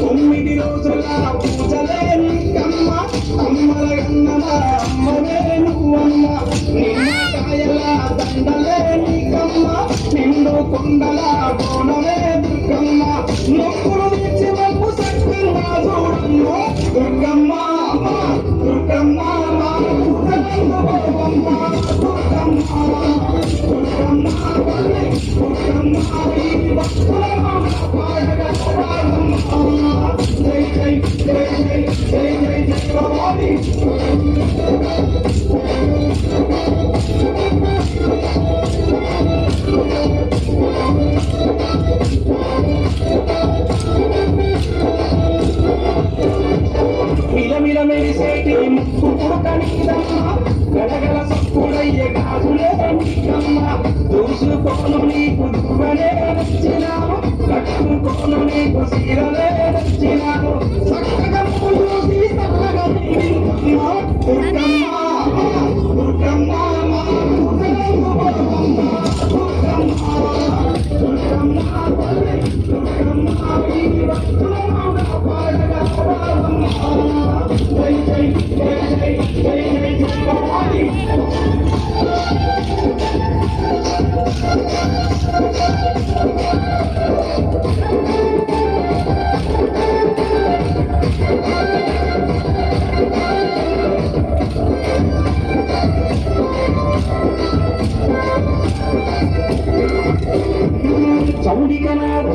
తొమ్మిది రోజుల పూజలే నీకమ్మ. అమ్మల గన్నమ అమ్మవే నువ్వమ్మ. నిమ్మకాయల దండలే నీకమ్మ. నిండు కొండల బోనవే దుర్గమ్మ. నొప్పులు తెచ్చి వైపు సక్కంగా చూడమ్మ దుర్గమ్మ మిలమిల మెరిసేటి ముక్కు పుడకనీదమ్మ గలగల దూసుకోను నీకు దువ్వనే నచ్చినాము కట్టుకోను నీకు సీరలే నచ్చినాము చక్కగా చూసి చక్కగా దుర్గమ్మ దుర్గమ్మ చౌడికనాథ